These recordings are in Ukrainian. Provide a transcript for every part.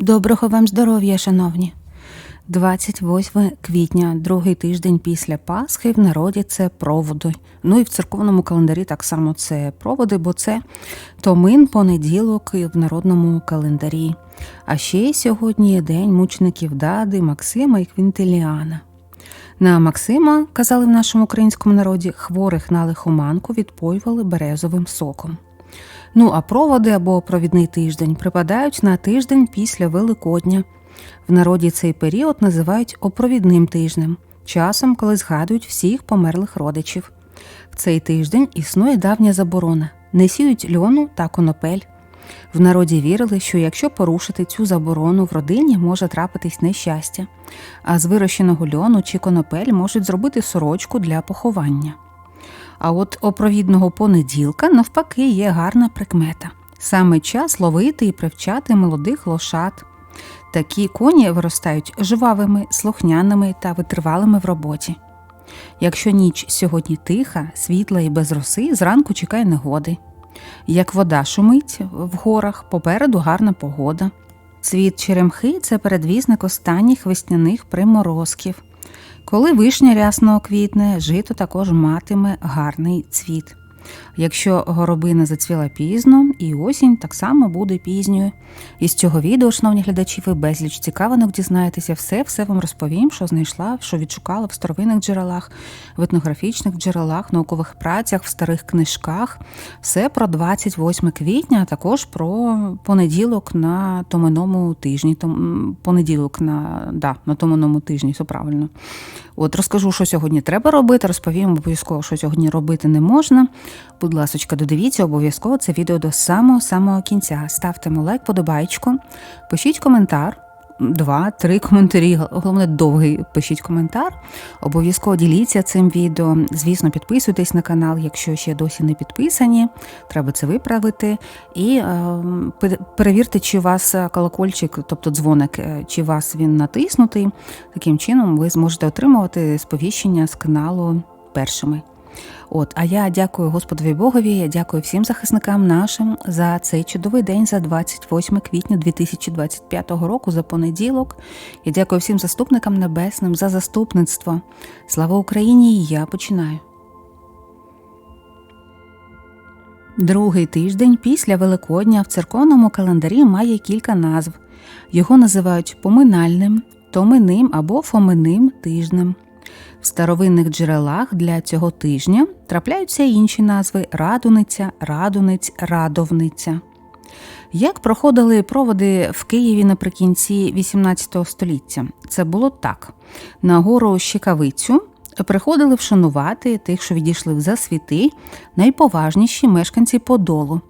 Доброго вам здоров'я, шановні. 28 квітня, другий тиждень після Пасхи в народі це проводи. Ну і в церковному календарі так само це проводи, бо це томин понеділок в народному календарі. А ще сьогодні день мучеників Дади, Максима і Квінтиліана. На Максима, казали в нашому українському народі, хворих на лихоманку відпоювали березовим соком. Ну а проводи або провідний тиждень припадають на тиждень після Великодня. В народі цей період називають опровідним тижнем, часом, коли згадують всіх померлих родичів. В цей тиждень існує давня заборона не сіють льону та конопель. В народі вірили, що якщо порушити цю заборону в родині може трапитись нещастя, а з вирощеного льону чи конопель можуть зробити сорочку для поховання. А от опровідного понеділка, навпаки, є гарна прикмета. Саме час ловити і привчати молодих лошад. Такі коні виростають жвавими, слухняними та витривалими в роботі. Якщо ніч сьогодні тиха, світла і без роси, зранку чекає негоди. Як вода шумить в горах, попереду гарна погода. Цвіт черемхи це передвісник останніх весняних приморозків. Коли вишня рясно квітне, жито також матиме гарний цвіт. Якщо горобина зацвіла пізно, і осінь так само буде пізньою. Із цього відео, шановні глядачі, ви безліч цікавинок дізнаєтеся все, все вам розповім, що знайшла, що відшукала в старовинних джерелах, в етнографічних джерелах, наукових працях, в старих книжках. Все про 28 квітня, а також про понеділок на томиному тижні. Том, понеділок на да, на томиному тижні, все правильно. От розкажу, що сьогодні треба робити, розповім обов'язково, що сьогодні робити не можна. Будь ласка, додивіться обов'язково це відео до самого-самого кінця. Ставте лайк, подобайку, пишіть коментар. Два-три коментарі, головне довгий пишіть коментар. Обов'язково діліться цим відео. Звісно, підписуйтесь на канал, якщо ще досі не підписані. Треба це виправити. І е, перевірте, чи у вас колокольчик, тобто дзвоник, е, чи у вас він натиснутий. Таким чином ви зможете отримувати сповіщення з каналу першими. От, а я дякую Господові Богові, я дякую всім захисникам нашим за цей чудовий день, за 28 квітня 2025 року, за понеділок. Я дякую всім заступникам небесним за заступництво. Слава Україні! І я починаю. Другий тиждень після Великодня в церковному календарі має кілька назв. Його називають поминальним, томиним або фоминим тижнем. В старовинних джерелах для цього тижня трапляються інші назви радуниця, радуниць, радовниця. Як проходили проводи в Києві наприкінці XVIII століття? Це було так: на гору Щекавицю приходили вшанувати тих, що відійшли в засвіти, найповажніші мешканці Подолу.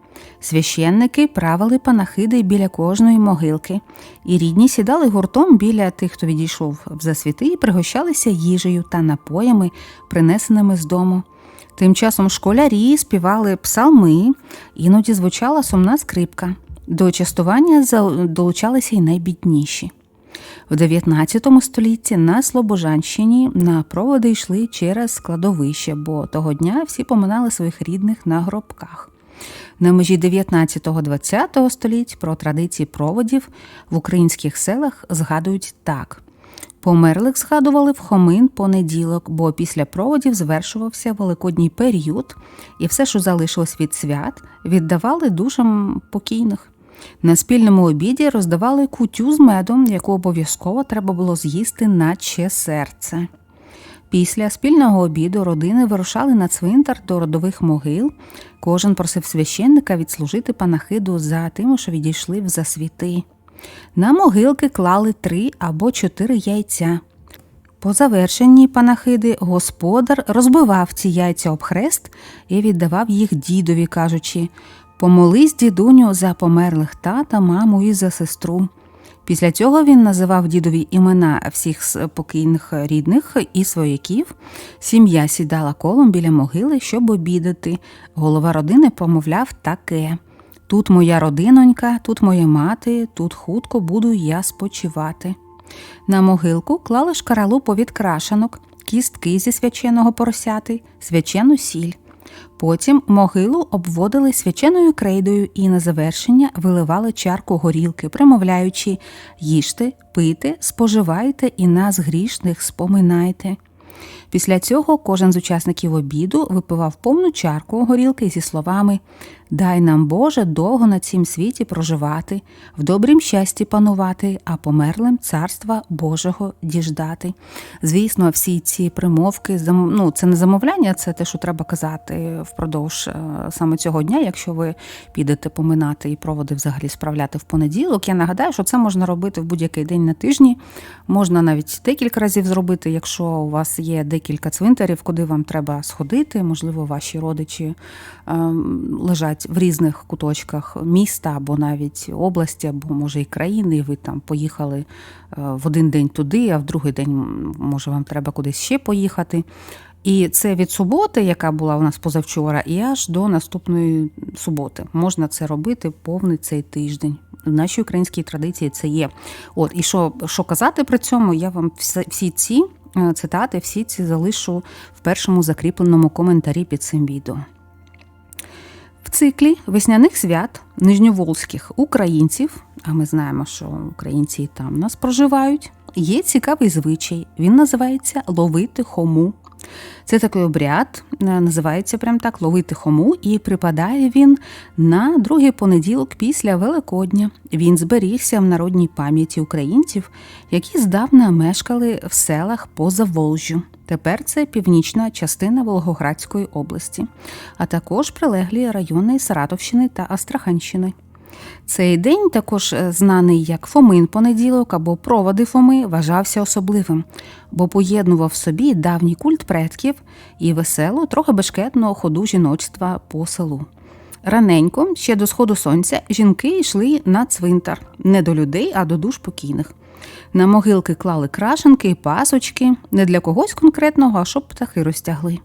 Священники правили панахиди біля кожної могилки, і рідні сідали гуртом біля тих, хто відійшов в засвіти, і пригощалися їжею та напоями, принесеними з дому. Тим часом школярі співали псалми, іноді звучала сумна скрипка. До частування долучалися й найбідніші. В 19 столітті на Слобожанщині на проводи йшли через складовище, бо того дня всі поминали своїх рідних на гробках. На межі 19-20 століть про традиції проводів в українських селах згадують так. Померлих згадували в Хомин понеділок, бо після проводів звершувався великодній період, і все, що залишилось від свят, віддавали душам покійних. На спільному обіді роздавали кутю з медом, яку обов'язково треба було з'їсти наче серце. Після спільного обіду родини вирушали на цвинтар до родових могил. Кожен просив священника відслужити панахиду за тими, що відійшли в засвіти. На могилки клали три або чотири яйця. По завершенні панахиди господар розбивав ці яйця об хрест і віддавав їх дідові, кажучи Помолись, дідуню, за померлих тата, маму і за сестру. Після цього він називав дідові імена всіх спокійних рідних і свояків. Сім'я сідала колом біля могили, щоб обідати. Голова родини помовляв таке: тут моя родинонька, тут моя мати, тут хутко буду я спочивати. На могилку клали шкаралупу від крашанок, кістки зі свяченого поросяти, свячену сіль. Потім могилу обводили свяченою крейдою і на завершення виливали чарку горілки, примовляючи їжте, пийте, споживайте і нас грішних споминайте. Після цього кожен з учасників обіду випивав повну чарку горілки зі словами Дай нам, Боже, довго на цім світі проживати, в добрім щасті панувати, а померлим царства Божого діждати. Звісно, всі ці примовки ну, це не замовляння, це те, що треба казати впродовж е, саме цього дня. Якщо ви підете поминати і проводи взагалі справляти в понеділок. Я нагадаю, що це можна робити в будь-який день на тижні. Можна навіть декілька разів зробити, якщо у вас є декілька цвинтарів, куди вам треба сходити. Можливо, ваші родичі ем, лежать в різних куточках міста або навіть області, або може і країни, і ви там поїхали е, в один день туди, а в другий день може вам треба кудись ще поїхати. І це від суботи, яка була у нас позавчора, і аж до наступної суботи. Можна це робити повний цей тиждень. В нашій українській традиції це є. От і що що казати при цьому, я вам всі ці е, цитати, всі ці залишу в першому закріпленому коментарі під цим відео. В циклі весняних свят нижньоволзьких українців, а ми знаємо, що українці і там нас проживають, є цікавий звичай. Він називається ловити хому. Це такий обряд, е, називається прям так ловити хому, і припадає він на другий понеділок після Великодня. Він зберігся в народній пам'яті українців, які здавна мешкали в селах поза Волжю. Тепер це північна частина Волгоградської області, а також прилеглі райони Саратовщини та Астраханщини. Цей день, також е, знаний як Фомин понеділок або проводи Фоми, вважався особливим, бо поєднував в собі давній культ предків і веселу, трохи бешкетного ходу жіночства по селу. Раненько, ще до сходу сонця, жінки йшли на цвинтар не до людей, а до душ покійних. На могилки клали крашенки пасочки, не для когось конкретного, а щоб птахи розтягли.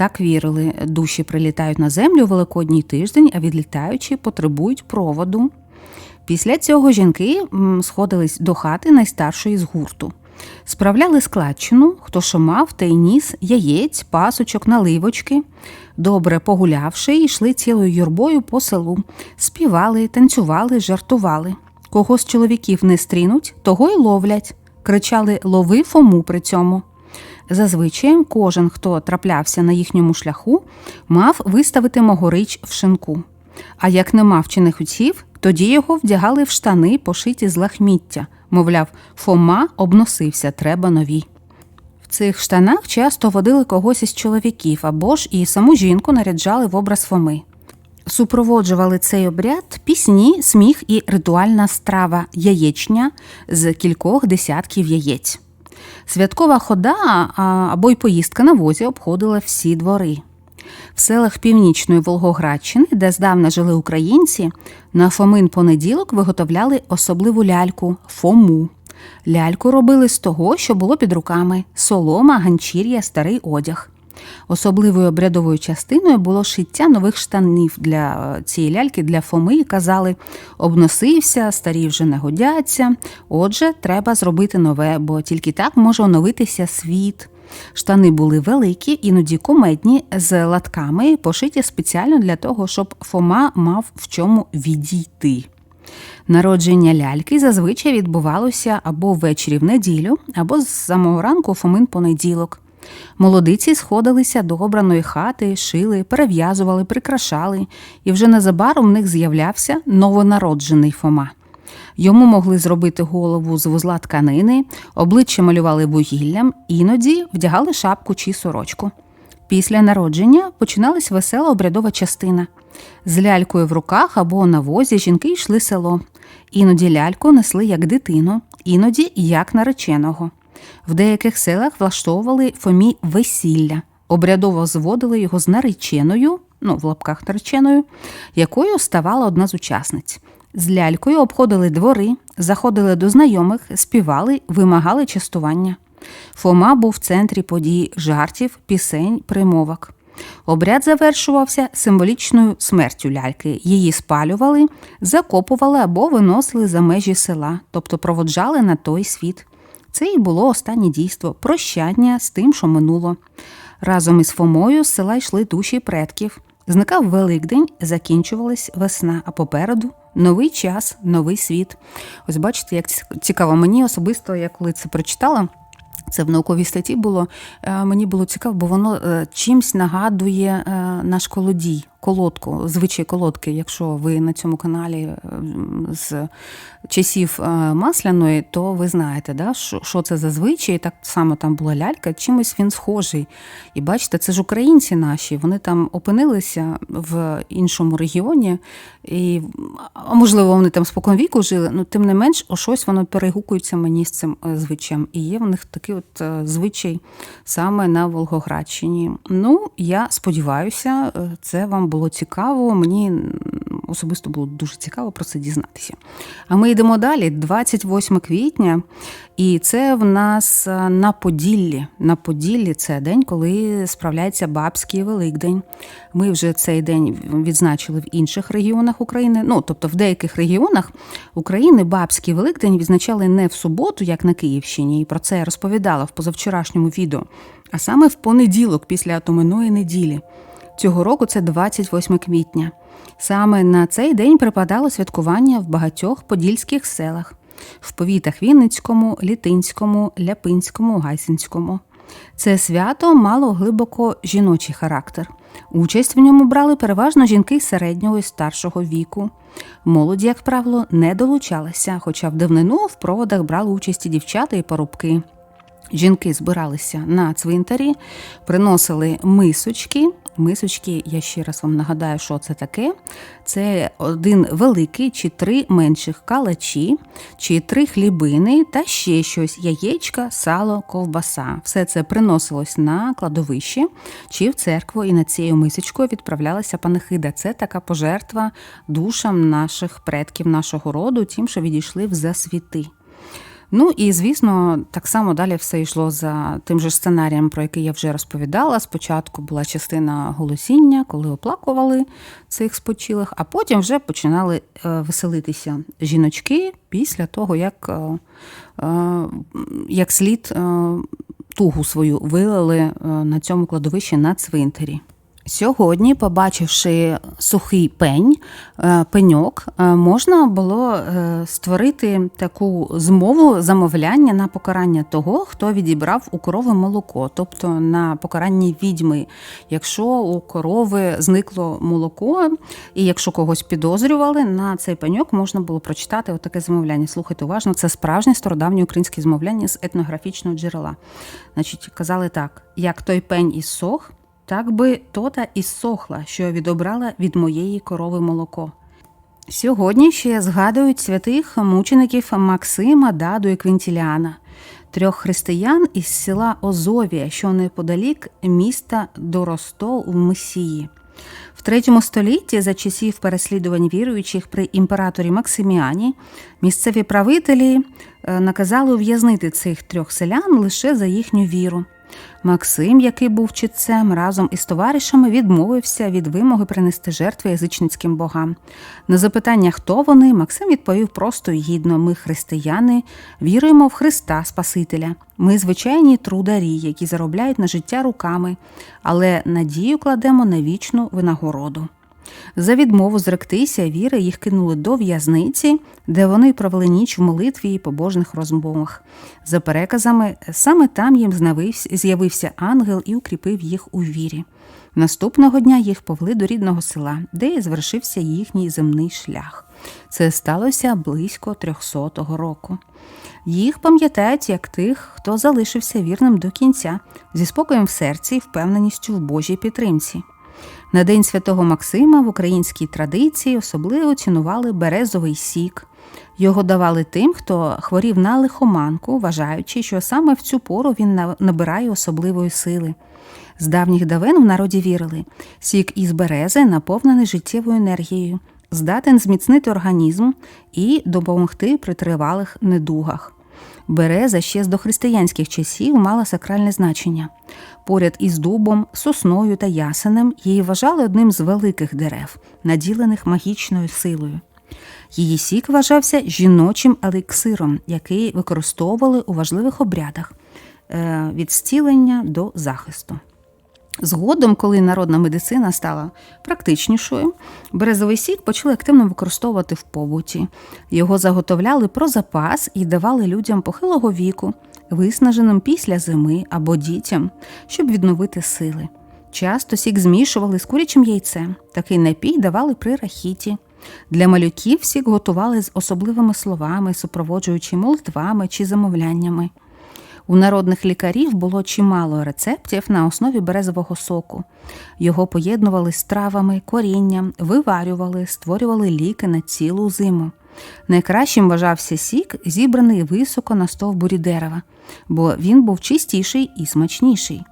Так вірили, душі прилітають на землю великодній тиждень, а відлітаючи, потребують проводу. Після цього жінки сходились до хати найстаршої з гурту. Справляли складчину, хто що мав, та й ніс, яєць, пасочок, наливочки. Добре погулявши, йшли цілою юрбою по селу, співали, танцювали, жартували. Кого з чоловіків не стрінуть, того й ловлять. Кричали Лови Фому при цьому. Зазвичай кожен, хто траплявся на їхньому шляху, мав виставити могорич в шинку. А як не мав чи не хотів, тоді його вдягали в штани, пошиті з лахміття. Мовляв, Фома обносився, треба нові. В цих штанах часто водили когось із чоловіків або ж і саму жінку наряджали в образ Фоми. Супроводжували цей обряд пісні, сміх і ритуальна страва яєчня з кількох десятків яєць. Святкова хода або й поїздка на возі обходила всі двори. В селах Північної Волгоградщини, де здавна жили українці, на Фомин понеділок виготовляли особливу ляльку фому. Ляльку робили з того, що було під руками солома, ганчір'я, старий одяг. Особливою обрядовою частиною було шиття нових штанів для е, цієї ляльки для Фоми і казали, обносився, старі вже не годяться. Отже, треба зробити нове, бо тільки так може оновитися світ. Штани були великі, іноді кумедні, з латками, пошиті спеціально для того, щоб Фома мав в чому відійти. Народження ляльки зазвичай відбувалося або ввечері в неділю, або з самого ранку Фомин понеділок. Молодиці сходилися до обраної хати, шили, перев'язували, прикрашали, і вже незабаром в них з'являвся новонароджений Фома. Йому могли зробити голову з вузла тканини, обличчя малювали вугіллям, іноді вдягали шапку чи сорочку. Після народження починалась весела обрядова частина. З лялькою в руках або на возі жінки йшли село. Іноді ляльку несли як дитину, іноді як нареченого. В деяких селах влаштовували Фомі весілля, обрядово зводили його з нареченою, ну в лапках нареченою, якою ставала одна з учасниць. З лялькою обходили двори, заходили до знайомих, співали, вимагали частування. Фома був в центрі подій жартів, пісень, примовок. Обряд завершувався символічною смертю ляльки. Її спалювали, закопували або виносили за межі села, тобто проводжали на той світ. Це і було останнє дійство прощання з тим, що минуло. Разом із Фомою з села йшли душі предків. Зникав Великдень, закінчувалась весна, а попереду новий час, новий світ. Ось бачите, як цікаво. Мені особисто, я коли це прочитала. Це в науковій статті було. е, Мені було цікаво, бо воно е, чимсь нагадує е, наш колодій, колодку, звичай колодки. Якщо ви на цьому каналі е, з часів е, масляної, то ви знаєте, да, що, це за звичай. Так само там була лялька, чимось він схожий. І бачите, це ж українці наші. Вони там опинилися в іншому регіоні, і можливо, вони там споконвіку жили. Ну тим не менш, о щось воно перегукується мені з цим е, звичаєм. І є в них такий от звичай саме на Волгоградщині. Ну, я сподіваюся, це вам було цікаво. Мені особисто було дуже цікаво про це дізнатися. А ми йдемо далі. 28 квітня, і це в нас е, на Поділлі. На Поділлі це день, коли справляється Бабський Великдень. Ми вже цей день відзначили в інших регіонах України. Ну, тобто в деяких регіонах України Бабський Великдень відзначали не в суботу, як на Київщині, і про це я розповідала в позавчорашньому відео, а саме в понеділок після атоминої неділі. Цього року це 28 квітня. Саме на цей день припадало святкування в багатьох подільських селах в повітах Вінницькому, Літинському, Ляпинському, Гайсинському. Це свято мало глибоко жіночий характер. Участь в ньому брали переважно жінки середнього і старшого віку. Молоді, як правило, не долучалася, хоча в давнину в проводах брали участь і дівчата і парубки. Жінки збиралися на цвинтарі, приносили мисочки. Мисочки, я ще раз вам нагадаю, що це таке. Це один великий чи три менших калачі, чи три хлібини та ще щось: яєчка, сало, ковбаса. Все це приносилось на кладовище чи в церкву, і над цією мисочкою відправлялася панихида. Це така пожертва душам наших предків нашого роду, тим, що відійшли в засвіти. Ну і звісно, так само далі все йшло за тим же сценарієм, про який я вже розповідала. Спочатку була частина голосіння, коли оплакували цих спочилих, а потім вже починали е, веселитися жіночки після того, як, е, е, як слід тугу свою вилили на цьому кладовищі на цвинтарі. Сьогодні, побачивши сухий пень, е, пеньок, е, можна було е, створити таку змову замовляння на покарання того, хто відібрав у корови молоко, тобто на покарання відьми. Якщо у корови зникло молоко, і якщо когось підозрювали, на цей пеньок можна було прочитати отаке замовляння. Слухайте уважно, це справжнє стародавнє українське замовляння з етнографічного джерела. Значить, казали так: як той пень іссох, так би тота і сохла, що відобрала від моєї корови молоко. Сьогодні ще згадують святих мучеників Максима, Даду і Квінтіліана, трьох християн із села Озовія, що неподалік міста Доростол в Месії. В третьому столітті, за часів переслідувань віруючих при імператорі Максиміані, місцеві правителі е, наказали ув'язнити цих трьох селян лише за їхню віру. Максим, який був читцем, разом із товаришами відмовився від вимоги принести жертви язичницьким богам. На запитання, хто вони, Максим відповів просто і гідно: ми, християни, віруємо в Христа Спасителя. Ми звичайні трударі, які заробляють на життя руками, але надію кладемо на вічну винагороду. За відмову зректися віри їх кинули до в'язниці, де вони провели ніч в молитві і побожних розмовах. За переказами, саме там їм з'явився ангел і укріпив їх у вірі. Наступного дня їх повели до рідного села, де і звершився їхній земний шлях. Це сталося близько 300 року. Їх пам'ятають як тих, хто залишився вірним до кінця, зі спокоєм в серці і впевненістю в Божій підтримці. На День Святого Максима в українській традиції особливо цінували березовий сік. Його давали тим, хто хворів на лихоманку, вважаючи, що саме в цю пору він набирає особливої сили. З давніх давин в народі вірили, сік із берези наповнений життєвою енергією, здатен зміцнити організм і допомогти при тривалих недугах. Береза ще з дохристиянських часів мала сакральне значення. Поряд із дубом, сосною та ясенем її вважали одним з великих дерев, наділених магічною силою. Її сік вважався жіночим еліксиром, який використовували у важливих обрядах е, від зцілення до захисту. Згодом, коли народна медицина стала практичнішою, березовий сік почали активно використовувати в побуті. Його заготовляли про запас і давали людям похилого віку, виснаженим після зими або дітям, щоб відновити сили. Часто сік змішували з курячим яйцем. Такий напій давали при рахіті. Для малюків сік готували з особливими словами, супроводжуючи молитвами чи замовляннями. У народних лікарів було чимало рецептів на основі березового соку. Його поєднували з травами, корінням, виварювали, створювали ліки на цілу зиму. Найкращим вважався сік, зібраний високо на стовбурі дерева, бо він був чистіший і смачніший.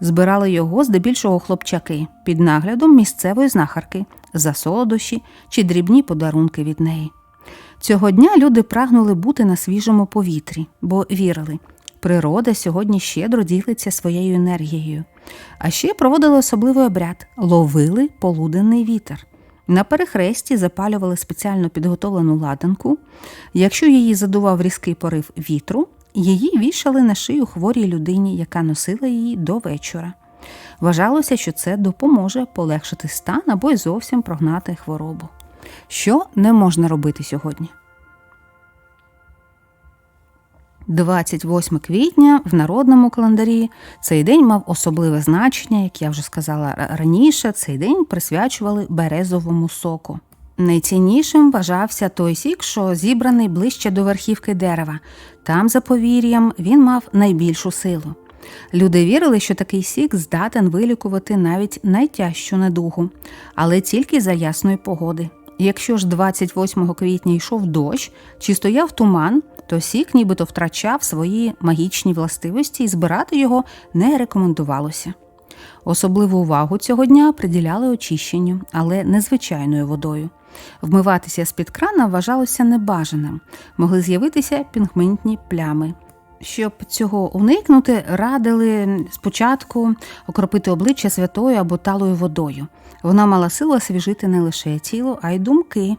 Збирали його здебільшого хлопчаки під наглядом місцевої знахарки, за солодощі чи дрібні подарунки від неї. Цього дня люди прагнули бути на свіжому повітрі, бо вірили, природа сьогодні щедро ділиться своєю енергією. А ще проводили особливий обряд ловили полуденний вітер. На перехресті запалювали спеціально підготовлену ладанку. Якщо її задував різкий порив вітру, її вішали на шию хворій людині, яка носила її до вечора. Вважалося, що це допоможе полегшити стан або й зовсім прогнати хворобу. Що не можна робити сьогодні? 28 квітня в народному календарі цей день мав особливе значення, як я вже сказала раніше, цей день присвячували березовому соку. Найціннішим вважався той сік, що зібраний ближче до верхівки дерева. Там, за повір'ям, він мав найбільшу силу. Люди вірили, що такий сік здатен вилікувати навіть найтяжчу недугу, але тільки за ясної погоди. Якщо ж 28 квітня йшов дощ чи стояв туман, то сік нібито втрачав свої магічні властивості і збирати його не рекомендувалося. Особливу увагу цього дня приділяли очищенню, але не звичайною водою. Вмиватися з-під крана вважалося небажаним, могли з'явитися пігментні плями. Щоб цього уникнути, радили спочатку окропити обличчя святою або талою водою. Вона мала силу освіжити не лише тіло, а й думки.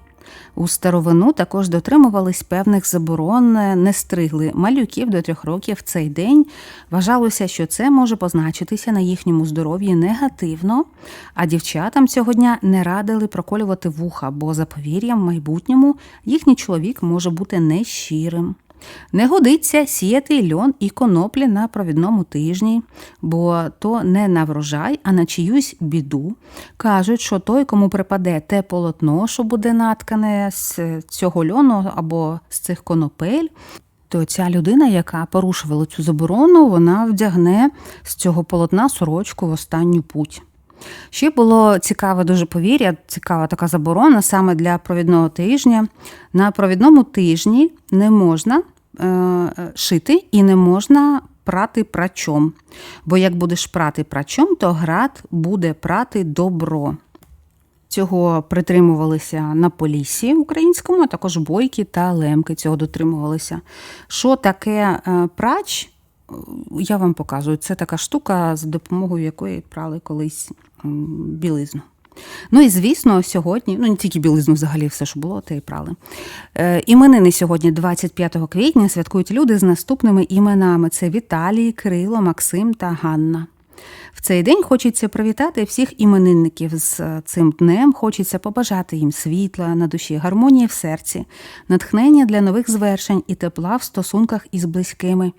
У старовину також дотримувались певних заборон, не стригли малюків до трьох років в цей день. Вважалося, що це може позначитися на їхньому здоров'ї негативно, а дівчатам цього дня не радили проколювати вуха, бо за повір'ям в майбутньому їхній чоловік може бути нещирим. Не годиться сіяти льон і коноплі на провідному тижні, бо то не на врожай, а на чиюсь біду. Кажуть, що той, кому припаде те полотно, що буде наткане з цього льону або з цих конопель. То ця людина, яка порушувала цю заборону, вона вдягне з цього полотна сорочку в останню путь. Ще було цікаве дуже повір'я, цікава така заборона саме для провідного тижня. На провідному тижні не можна е, шити і не можна прати прачом. Бо як будеш прати прачом, то град буде прати добро. Цього притримувалися на полісі українському, а також бойки та лемки цього дотримувалися. Що таке е, прач? Я вам показую. Це така штука, за допомогою якої прали колись білизну. Ну і звісно, сьогодні, ну не тільки білизну, взагалі все, що було, те і прали. Е, іменини сьогодні, 25 квітня, святкують люди з наступними іменами: це Віталій, Кирило, Максим та Ганна. В цей день хочеться привітати всіх іменинників з цим днем. Хочеться побажати їм світла на душі, гармонії в серці, натхнення для нових звершень і тепла в стосунках із близькими.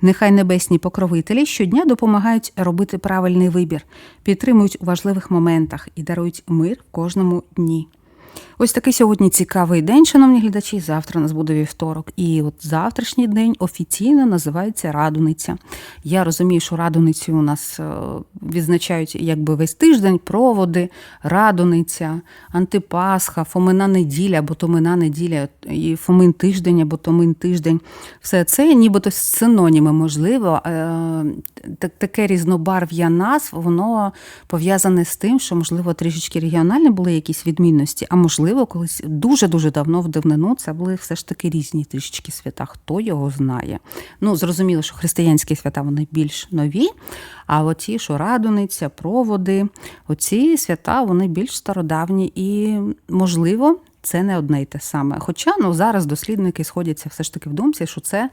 Нехай небесні покровителі щодня допомагають робити правильний вибір, підтримують у важливих моментах і дарують мир кожному дні. Ось такий сьогодні цікавий день, шановні глядачі. Завтра у нас буде вівторок. І от завтрашній день офіційно називається Радуниця. Я розумію, що радуницю у нас е, відзначають якби весь тиждень, проводи, радуниця, антипасха, фомина неділя або томина неділя, і фомин тиждень або томин тиждень. Все це нібито синоніми можливо. Е, таке різнобарв'я назв, воно пов'язане з тим, що, можливо, трішечки регіональні були якісь відмінності. а можливо, колись дуже-дуже давно в давнину це були все ж таки різні трішечки свята. Хто його знає? Ну, зрозуміло, що християнські свята вони більш нові, а оті, що радуниця, проводи, оці свята вони більш стародавні і, можливо, це не одне й те саме. Хоча ну, зараз дослідники сходяться все ж таки в думці, що це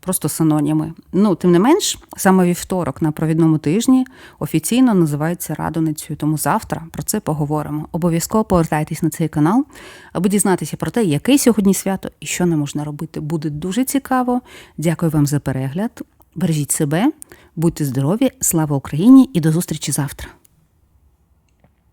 просто синоніми. Ну, тим не менш, саме вівторок на провідному тижні офіційно називається Радоницею. Тому завтра про це поговоримо. Обов'язково повертайтесь на цей канал, аби дізнатися про те, яке сьогодні свято і що не можна робити. Буде дуже цікаво. Дякую вам за перегляд. Бережіть себе, будьте здорові, слава Україні і до зустрічі завтра.